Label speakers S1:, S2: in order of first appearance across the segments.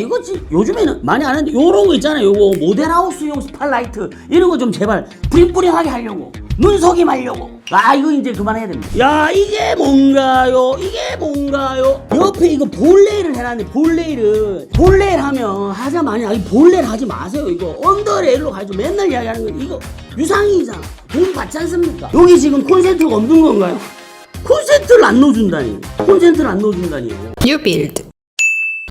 S1: 이거 지- 요즘에는 많이 안 하는데 요런 거 있잖아요. 요거 모델하우스용 스팟라이트 이런 거 좀 제발 뿌링뿌링하게 하려고 눈속임 하려고. 아 이거 이제 그만해야 됩니다. 야 이게 뭔가요? 이게 뭔가요? 옆에 이거 볼레이를 해놨네 볼레이를 볼레이를 하면 하자 많이 아니 볼레이를 하지 마세요 이거. 언더레일로 가지고 맨날 이야기하는 거 이거 유상이잖아 돈 받지 않습니까? 여기 지금 콘센트가 없는 건가요? 콘센트를 안 넣어준다니. 콘센트를 안
S2: New build.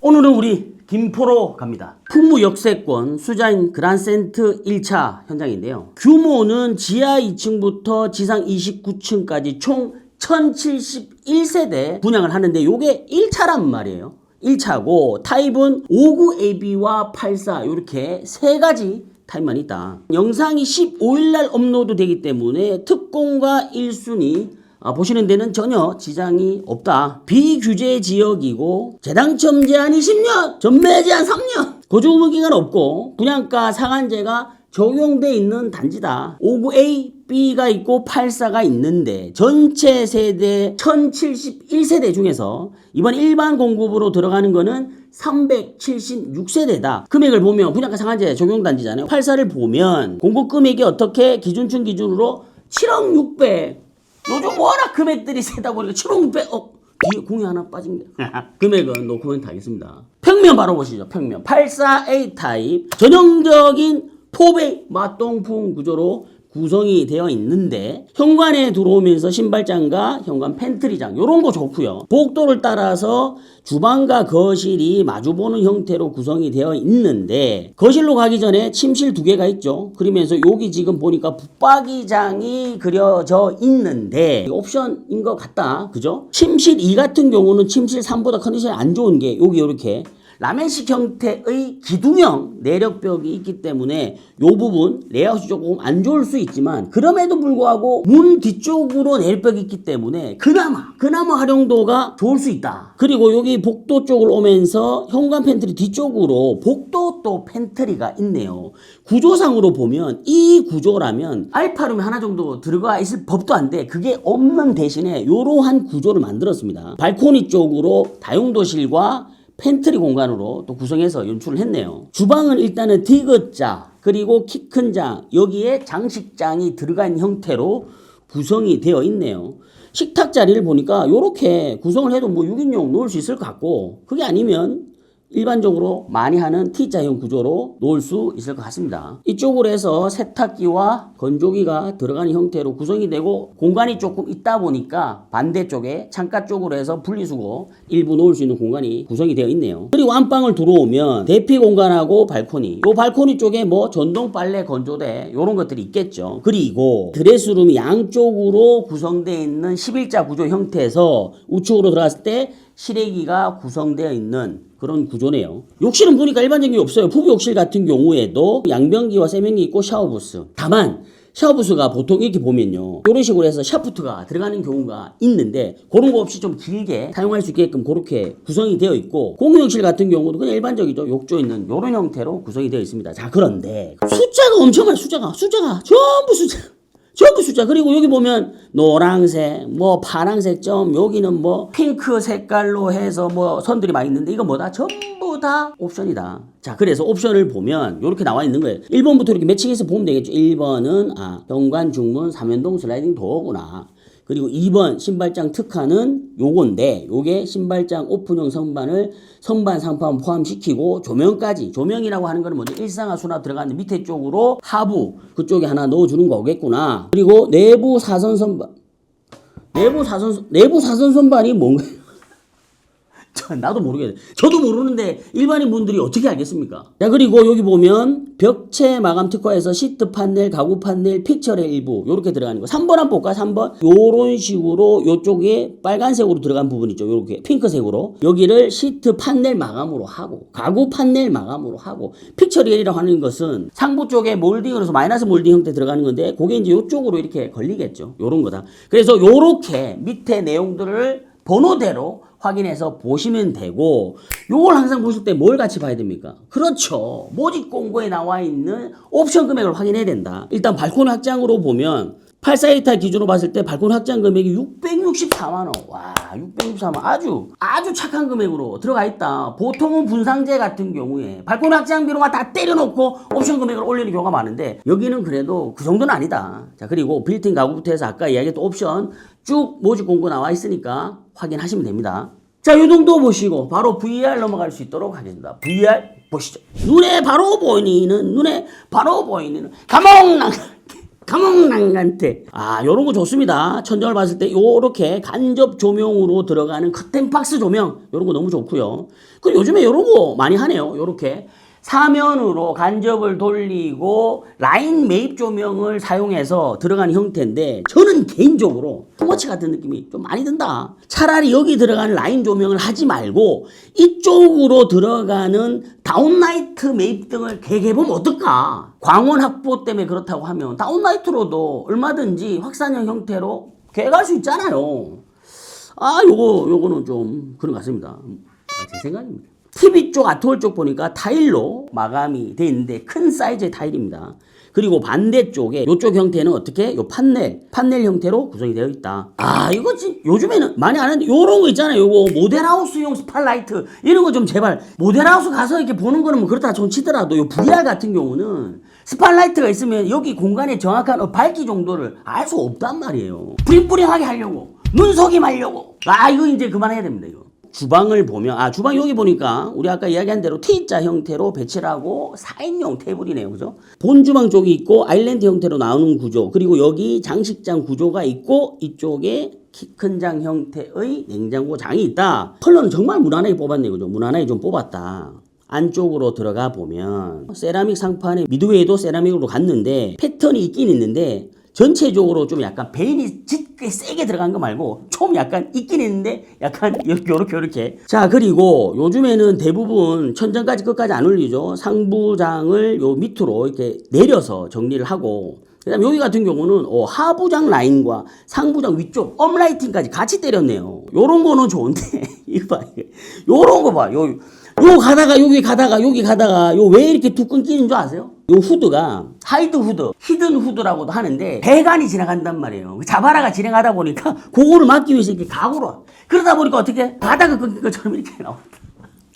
S1: 오늘은 우리 김포로 갑니다. 풍무 역세권 수자인 그란센트 1차 현장인데요. 규모는 지하 2층부터 지상 29층까지 총 1071세대 분양을 하는데 요게 1차란 말이에요. 1차고 타입은 59AB와 84 이렇게 세 가지 타입만 있다. 영상이 15일 날 업로드 되기 때문에 특공과 1순위 아, 보시는 데는 전혀 지장이 없다. 비규제 지역이고 재당첨 제한이 10년, 전매 제한 3년, 거주의무 기간 없고 분양가 상한제가 적용돼 있는 단지다. 59A, B가 있고 84가 있는데 전체 세대 1071세대 중에서 이번 일반 공급으로 들어가는 거는 376세대다. 금액을 보면 분양가 상한제 적용 단지잖아요. 84를 보면 공급 금액이 어떻게 기준층 기준으로 7억 6백 요즘 워낙 금액들이 세다 보니까 7억 6백 어 뒤에 공이 하나 빠진 게 금액은 노 코멘트 하겠습니다. 평면 바로 보시죠. 평면 84A 타입 전형적인 포베이 맞동풍 구조로 구성이 되어 있는데 현관에 들어오면서 신발장과 현관 팬트리장 요런 거 좋고요. 복도를 따라서 주방과 거실이 마주보는 형태로 구성이 되어 있는데 거실로 가기 전에 침실 두 개가 있죠. 그러면서 여기 지금 보니까 붙박이장이 그려져 있는데 옵션인 것 같다. 그죠? 침실 2 같은 경우는 침실 3보다 컨디션이 안 좋은 게 여기 이렇게 라멘식 형태의 기둥형 내력벽이 있기 때문에 이 부분 레이아웃이 조금 안 좋을 수 있지만 그럼에도 불구하고 문 뒤쪽으로 내력벽이 있기 때문에 그나마 그나마 활용도가 좋을 수 있다. 그리고 여기 복도 쪽을 오면서 현관 팬트리 뒤쪽으로 복도 또 팬트리가 있네요. 구조상으로 보면 이 구조라면 알파룸이 하나 정도 들어가 있을 법도 한데 그게 없는 대신에 이러한 구조를 만들었습니다. 발코니 쪽으로 다용도실과 팬트리 공간으로 또 구성해서 연출을 했네요. 주방은 일단은 디귿자 그리고 키 큰 장 여기에 장식장이 들어간 형태로 구성이 되어 있네요. 식탁 자리를 보니까 이렇게 구성을 해도 뭐 6인용 놓을 수 있을 것 같고 그게 아니면 일반적으로 많이 하는 T자형 구조로 놓을 수 있을 것 같습니다. 이쪽으로 해서 세탁기와 건조기가 들어가는 형태로 구성이 되고 공간이 조금 있다 보니까 반대쪽에 창가 쪽으로 해서 분리수거 일부 놓을 수 있는 공간이 구성이 되어 있네요. 그리고 안방을 들어오면 대피 공간하고 발코니 이 발코니 쪽에 뭐 전동 빨래 건조대 이런 것들이 있겠죠. 그리고 드레스룸이 양쪽으로 구성되어 있는 11자 구조 형태에서 우측으로 들어갔을 때 실외기가 구성되어 있는 그런 구조네요. 욕실은 보니까 일반적인 게 없어요. 부부 욕실 같은 경우에도 양변기와 세면기 있고 샤워부스. 다만 샤워부스가 보통 이렇게 보면요. 이런 식으로 해서 샤프트가 들어가는 경우가 있는데 그런 거 없이 좀 길게 사용할 수 있게끔 그렇게 구성이 되어 있고 공용욕실 같은 경우도 그냥 일반적이죠. 욕조 있는 이런 형태로 구성이 되어 있습니다. 자 그런데 숫자가 엄청 많아요. 숫자가 숫자가 전부 숫자. 숫자. 그리고 여기 보면 노란색 뭐 파란색 점 여기는 뭐 핑크 색깔로 해서 뭐 선들이 많이 있는데 이거 뭐다? 전부 다 옵션이다. 자 그래서 옵션을 보면 이렇게 나와 있는 거예요. 1번부터 이렇게 매칭해서 보면 되겠죠. 1번은 아 현관 중문 삼연동 슬라이딩 도어구나 그리고 2번 신발장 특화는 요건데 요게 신발장 오픈형 선반을 선반 상판 포함시키고 조명까지 조명이라고 하는 거는 먼저 일상화 수납 들어가는 밑에 쪽으로 하부 그쪽에 하나 넣어주는 거겠구나 그리고 내부 사선 선반 내부 사선 내부 사선 선반이 뭔가요? 저, 나도 모르겠네. 저도 모르는데 일반인 분들이 어떻게 알겠습니까? 자 그리고 여기 보면 벽체 마감 특화에서 시트 판넬, 가구 판넬, 픽처의 일부 요렇게 들어가는 거. 3번 한번 볼까? 3번 요런 식으로 요쪽에 빨간색으로 들어간 부분 있죠. 요렇게 핑크색으로 여기를 시트 판넬 마감으로 하고 가구 판넬 마감으로 하고 픽처리이라고 하는 것은 상부 쪽에 몰딩을 해서 마이너스 몰딩 형태 들어가는 건데 그게 이제 요쪽으로 이렇게 걸리겠죠. 요런 거다. 그래서 요렇게 밑에 내용들을 번호대로 확인해서 보시면 되고 요걸 항상 보실 때 뭘 같이 봐야 됩니까? 그렇죠. 모집 공고에 나와 있는 옵션 금액을 확인해야 된다. 일단 발코니 확장으로 보면 842타 기준으로 봤을 때 발코니 확장 금액이 664만 원. 와, 664만 원. 아주 아주 착한 금액으로 들어가 있다. 보통은 분상제 같은 경우에 발코니 확장 비로만 다 때려놓고 옵션 금액을 올리는 경우가 많은데 여기는 그래도 그 정도는 아니다. 자, 그리고 빌트인 가구부터 해서 아까 이야기했던 옵션 쭉 모집 공고 나와 있으니까 확인하시면 됩니다. 자, 요 정도 보시고 바로 VR 넘어갈 수 있도록 하겠습니다. VR 보시죠. 눈에 바로 보이는 눈에 바로 보이는 가몽랑 가몽랑한테 아 요런 거 좋습니다 천정을 봤을 때 요렇게 간접 조명으로 들어가는 커튼박스 조명 요런 거 너무 좋고요 그리고 요즘에 요런 거 많이 하네요 요렇게 사면으로 간접을 돌리고 라인 매입 조명을 사용해서 들어가는 형태인데 저는 개인적으로 투머치 같은 느낌이 좀 많이 든다. 차라리 여기 들어가는 라인 조명을 하지 말고 이쪽으로 들어가는 다운라이트 매입 등을 계획해보면 어떨까? 광원 확보 때문에 그렇다고 하면 다운라이트로도 얼마든지 확산형 형태로 계획할 수 있잖아요. 아, 요거, 요거는 좀 그런 것 같습니다. 아, 제 생각입니다. TV 쪽, 아트홀 쪽 보니까 타일로 마감이 돼 있는데 큰 사이즈의 타일입니다. 그리고 반대쪽에 이쪽 형태는 어떻게? 요 판넬, 판넬 형태로 구성이 되어 있다. 아, 이거 지 요즘에는 많이 안 하는데 요런 거 있잖아요. 요거 모델하우스용 스팟라이트 이런 거 좀 제발 모델하우스 가서 이렇게 보는 거는 뭐 그렇다 좀 치더라도 요 VR 같은 경우는 스팟라이트가 있으면 여기 공간의 정확한 어, 밝기 정도를 알 수 없단 말이에요. 뿌링뿌링하게 하려고 눈속임 하려고. 아, 이거 이제 그만해야 됩니다. 이거. 주방을 보면 아 주방 여기 보니까 우리 아까 이야기한 대로 T자 형태로 배치를 하고 4인용 테이블이네요. 그죠? 본 주방 쪽이 있고 아일랜드 형태로 나오는 구조. 그리고 여기 장식장 구조가 있고 이쪽에 키 큰 장 형태의 냉장고 장이 있다. 컬러는 정말 무난하게 뽑았네요 그죠? 무난하게 좀 뽑았다. 안쪽으로 들어가 보면 세라믹 상판에 미드웨이도 세라믹으로 갔는데 패턴이 있긴 있는데 전체적으로 좀 약간 베인이 짙게 세게 들어간 거 말고 좀 약간 있긴 있는데 약간 요렇게 요렇게. 자 그리고 요즘에는 대부분 천장까지 끝까지 안 올리죠. 상부장을 요 밑으로 이렇게 내려서 정리를 하고. 그 다음 여기 같은 경우는 어, 하부장 라인과 상부장 위쪽 업라이팅까지 같이 때렸네요. 요런 거는 좋은데 이거 봐. 요런 거봐 요 요 가다가 여기 가다가 여기 가다가 요 왜 이렇게 두 끊기는 줄 아세요? 요 후드가 하이드 후드, 히든 후드라고도 하는데 배관이 지나간단 말이에요. 자바라가 진행하다 보니까 그거를 막기 위해서 이렇게 각오로 그러다 보니까 어떻게 가다가 끊긴 것처럼 이렇게 나온다.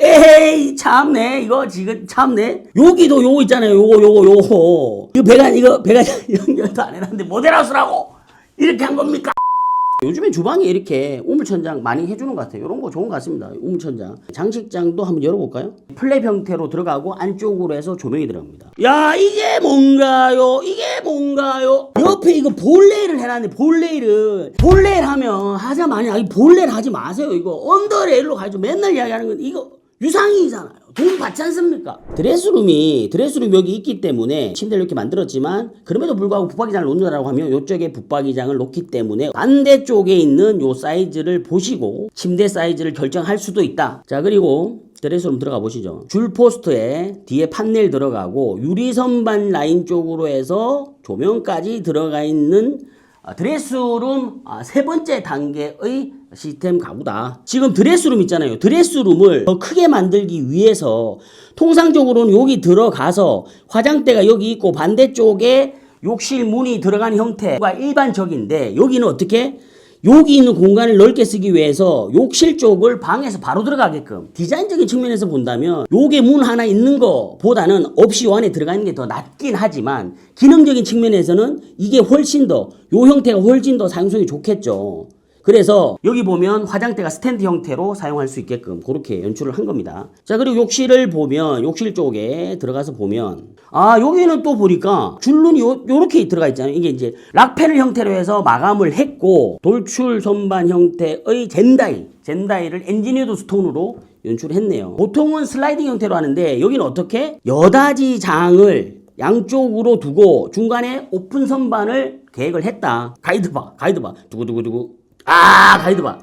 S1: 에이 참네 이거 지금 참네 여기도 요거 있잖아요 요거 요거 요거 이거 배관 이거 배관 연결도 안 해놨는데 모델하우스라고 이렇게 한 겁니까? 요즘에 주방에 이렇게 우물천장 많이 해주는 것 같아요. 이런 거 좋은 것 같습니다. 우물천장. 장식장도 한번 열어볼까요? 플랩 형태로 들어가고 안쪽으로 해서 조명이 들어갑니다. 야 이게 뭔가요? 이게 뭔가요? 옆에 이거 볼레이를 해놨네. 볼레이를. 볼레이를 하면 하자마자 이 볼레이를 하지 마세요. 이거 언더레일로 가죠. 맨날 이야기하는 건 이거 유상이잖아요. 돈 받지 않습니까? 드레스룸이 드레스룸 여기 있기 때문에 침대를 이렇게 만들었지만 그럼에도 불구하고 붙박이장을 놓는다라고 하면 이쪽에 붙박이장을 놓기 때문에 반대쪽에 있는 요 사이즈를 보시고 침대 사이즈를 결정할 수도 있다. 자 그리고 드레스룸 들어가 보시죠. 줄 포스트에 뒤에 판넬 들어가고 유리 선반 라인 쪽으로 해서 조명까지 들어가 있는 아, 드레스룸 아, 세 번째 단계의 시스템 가구다. 지금 드레스룸 있잖아요. 드레스룸을 더 크게 만들기 위해서 통상적으로는 여기 들어가서 화장대가 여기 있고 반대쪽에 욕실 문이 들어가는 형태가 일반적인데 여기는 어떻게? 여기 있는 공간을 넓게 쓰기 위해서 욕실 쪽을 방에서 바로 들어가게끔 디자인적인 측면에서 본다면 요게 문 하나 있는 거보다는 없이 요 안에 들어가 있는 게 더 낫긴 하지만 기능적인 측면에서는 이게 훨씬 더 요 형태가 훨씬 더 사용성이 좋겠죠. 그래서 여기 보면 화장대가 스탠드 형태로 사용할 수 있게끔 그렇게 연출을 한 겁니다. 자 그리고 욕실을 보면 욕실 쪽에 들어가서 보면 아 여기는 또 보니까 줄눈이 요, 요렇게 들어가 있잖아요. 이게 이제 락패널 형태로 해서 마감을 했고 돌출 선반 형태의 젠다이 젠다이를 엔지니어드 스톤으로 연출했네요. 보통은 슬라이딩 형태로 하는데 여기는 어떻게 여다지 장을 양쪽으로 두고 중간에 오픈 선반을 계획을 했다. 가이드 봐, 가이드 봐. 두구두구두구. 아, 가이드 봐.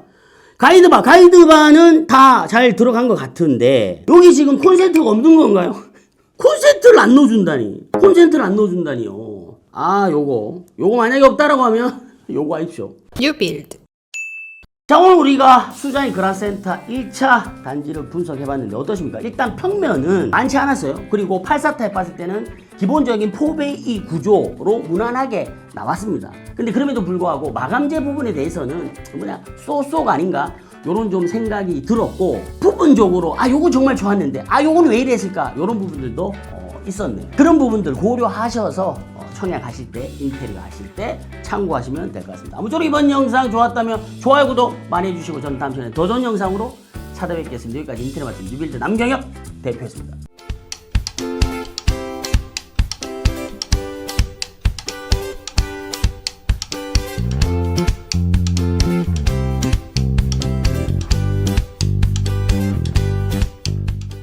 S1: 가이드 봐, 가이드 바는 다 잘 들어간 것 같은데 여기 지금 콘센트가 없는 건가요? 콘센트를 안 넣어준다니. 콘센트를 안 넣어준다니요. 아, 요거. 요거 만약에 없다라고 하면 요거 하십시오.
S2: New build.
S1: 자 오늘 우리가 수자인 그라센터 1차 단지를 분석해봤는데 어떠십니까? 일단 평면은 많지 않았어요. 그리고 84타에 봤을 때는 기본적인 포베이 구조로 무난하게 나왔습니다. 근데 그럼에도 불구하고 마감재 부분에 대해서는 뭐냐 쏘쏘가 아닌가 요런 좀 생각이 들었고 부분적으로 아 요거 정말 좋았는데 아 요거는 왜 이랬을까 요런 부분들도 어, 있었네요. 그런 부분들 고려하셔서 어, 청약 하실 때, 인테리어 하실 때 참고하시면 될 것 같습니다. 아무쪼록 이번 영상 좋았다면 좋아요, 구독 많이 해주시고 저는 다음 시간에 더 좋은 영상으로 찾아뵙겠습니다. 여기까지 인테리어 맛집 뉴빌드 남경혁 대표였습니다.